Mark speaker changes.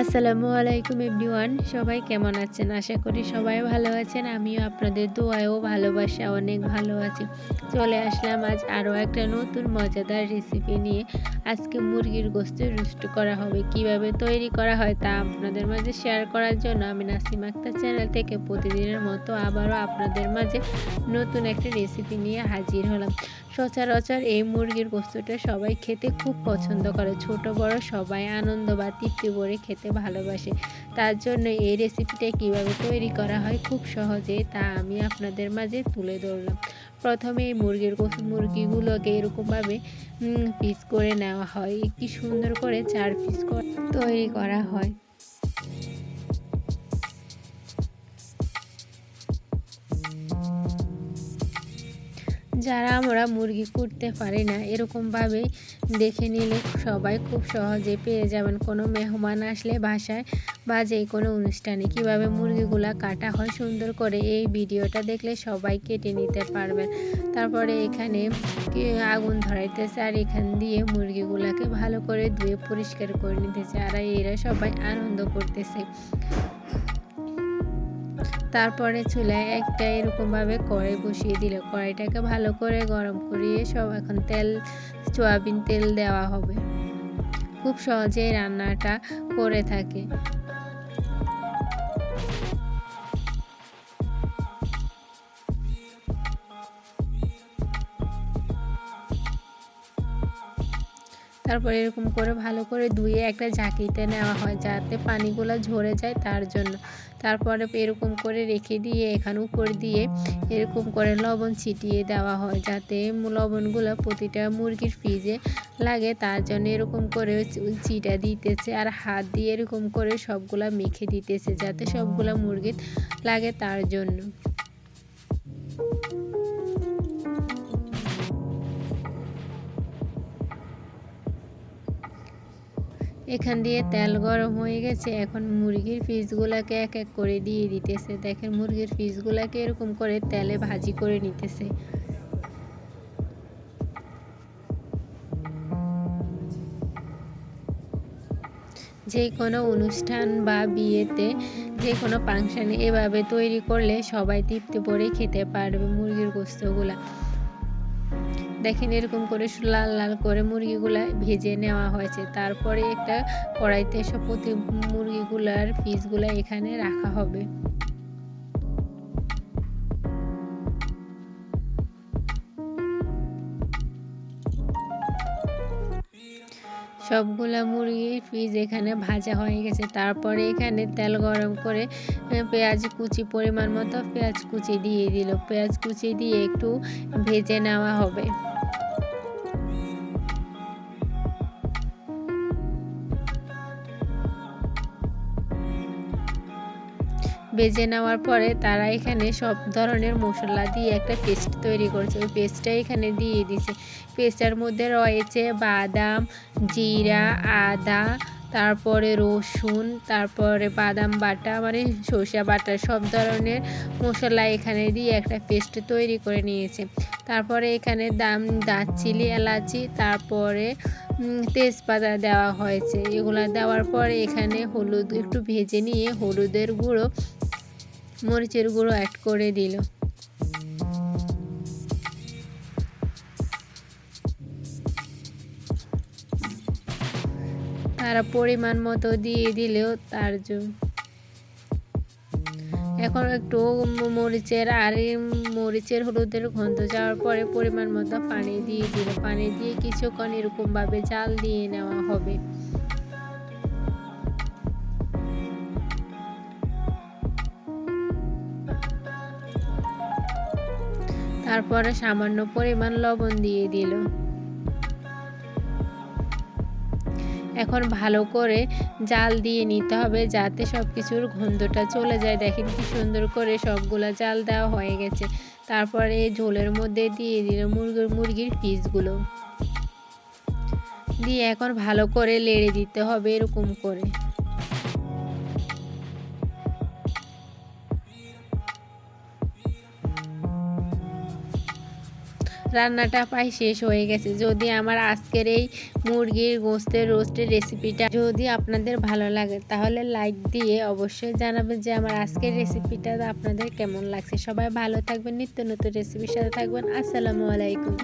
Speaker 1: আসসালামু আলাইকুম এভরিওয়ান, সবাই কেমন আছেন? আশা করি সবাই ভালো আছেন, আমিও আপনাদের দোয়ায়ও ভালোবাসা অনেক ভালো আছি। চলে আসলাম আজ আরও একটা নতুন মজাদার রেসিপি নিয়ে। আজকে মুরগির গোস্ত রুষ্ট করা হবে। কীভাবে তৈরি করা হয় তা আপনাদের মাঝে শেয়ার করার জন্য আমি নাসিম আক্তার চ্যানেল থেকে প্রতিদিনের মতো আবারও আপনাদের মাঝে নতুন একটা রেসিপি নিয়ে হাজির হলাম। সচরাচর এই মুরগির গোস্তটা সবাই খেতে খুব পছন্দ করে। ছোট, বড় সবাই আনন্দ বা তৃপ্তি করে খেতে ভালোবাসে। তার জন্য এই রেসিপিটা কীভাবে তৈরি করা হয় খুব সহজে তা আমি আপনাদের মাঝে তুলে ধরলাম। প্রথমে মুরগির মুরগিগুলোকে এরকমভাবে পিস করে নেওয়া হয়। কি সুন্দর করে চার পিস তৈরি করা হয়। যারা আমরা মুরগি করতে পারি না, এরকমভাবে দেখে নিলে সবাই খুব সহজে পেয়ে যাবেন। কোনো মেহমান আসলে বাসায় বা যে কোনো অনুষ্ঠানে কীভাবে মুরগিগুলা কাটা হয় সুন্দর করে এই ভিডিওটা দেখলে সবাই কেটে নিতে পারবেন। তারপরে এখানে আগুন ধরাইতেছে আর এখান দিয়ে মুরগিগুলাকে ভালো করে ধুয়ে পরিষ্কার করে নিতেছে। আর এরা সবাই আনন্দ করতেছে। তারপরে চুলায় একটা এরকমভাবে কড়াই বসিয়ে দিল। কড়াইটাকে ভালো করে গরম করিয়ে সব এখন তেল, সয়াবিন তেল দেওয়া হবে। খুব সহজেই রান্নাটা করে থাকে। তারপর এরকম করে ভালো করে ধুয়ে একটা ঝাঁকিতে নেওয়া হয় যাতে পানিগুলো ঝরে যায় তার জন্য। তারপরে এরকম করে রেখে দিয়ে, এখানে উপর দিয়ে এরকম করে লবণ ছিটিয়ে দেওয়া হয় যাতে লবণগুলো প্রতিটা মুরগির ফ্রিজে লাগে। তার জন্য এরকম করে চিটা দিতেছে আর হাত দিয়ে এরকম করে সবগুলা মেখে দিতেছে যাতে সবগুলা মুরগির লাগে তার জন্য। এখান দিয়ে তেল গরম হয়ে গেছে। এখন মুরগির পিসগুলোকে এক এক করে দিয়ে দিতেছে। দেখেন মুরগির পিসগুলোকে এরকম করে তেলে ভাজি করে নিতেছে। যে কোনো অনুষ্ঠান বা বিয়েতে, যে কোনো ফাংশানে এভাবে তৈরি করলে সবাই তৃপ্তি পরে খেতে পারবে মুরগির গোস্তগুলা। দেখেন এরকম করে লাল লাল করে মুরগিগুলা ভেজে নেওয়া হয়েছে। তারপরে একটা কড়াইতে সব প্রতি মুরগিগুলার পিসগুলা এখানে রাখা হবে। সবগুলা মুরগির ফ্রিজ এখানে ভাজা হয়ে গেছে। তারপরে এখানে তেল গরম করে পেঁয়াজ কুচি, পরিমাণ মতো পেঁয়াজ কুচি দিয়ে দিল। পেঁয়াজ কুচি দিয়ে একটু ভেজে নেওয়া হবে। ভেজে নেওয়ার পরে তারা এখানে সব ধরনের মশলা দিয়ে একটা পেস্ট তৈরি করছে। ওই পেস্টটা এখানে দিয়ে দিছে পেস্টটার মধ্যে রয়েছে বাদাম, জিরা, আদা, তারপরে রসুন, তারপরে বাদাম বাটা মানে সর্ষা বাটা, সব ধরনের মশলা এখানে দিয়ে একটা পেস্ট তৈরি করে নিয়েছে। তারপরে এখানে দাম দারচিনি, এলাচি, তারপরে তেজপাতা দেওয়া হয়েছে। এগুলো দেওয়ার পরে এখানে হলুদ একটু ভেজে নিয়ে হলুদের গুঁড়ো মরিচের গুঁড়ো অ্যাড করে দিল। তারা পরিমাণ মতো দিয়ে দিলেও তার জন্য। এখন একটু মরিচের, আর মরিচের হলুদের গন্ধ যাওয়ার পরে পরিমাণ মতো পানি দিয়ে দিল। পানি দিয়ে কিছুক্ষণ এরকমভাবে জাল দিয়ে নেওয়া হবে। তারপরে সামান্য পরিমাণ লবণ দিয়ে দিল। এখন ভালো করে জাল দিয়ে নিতে হবে যাতে সব কিছুর গন্ধটা চলে যায়। দেখেন কি সুন্দর করে সবগুলো জাল দেওয়া হয়ে গেছে। তারপরে ঝোলের মধ্যে দিয়ে দিল মুরগির মুরগির পিসগুলো। দিয়ে এখন ভালো করে লেড়ে দিতে হবে এরকম করে। রান্নাটা প্রায় শেষ হয়ে গেছে। যদি আমার আজকের এই মুরগির গোস্তের রোস্টের রেসিপিটা যদি আপনাদের ভালো লাগে, তাহলে লাইক দিয়ে অবশ্যই জানাবেন যে আমার আজকের রেসিপিটা আপনাদের কেমন লাগছে। সবাই ভালো থাকবেন, নিত্য নতুন রেসিপির সাথে থাকবেন। আসসালামু আলাইকুম।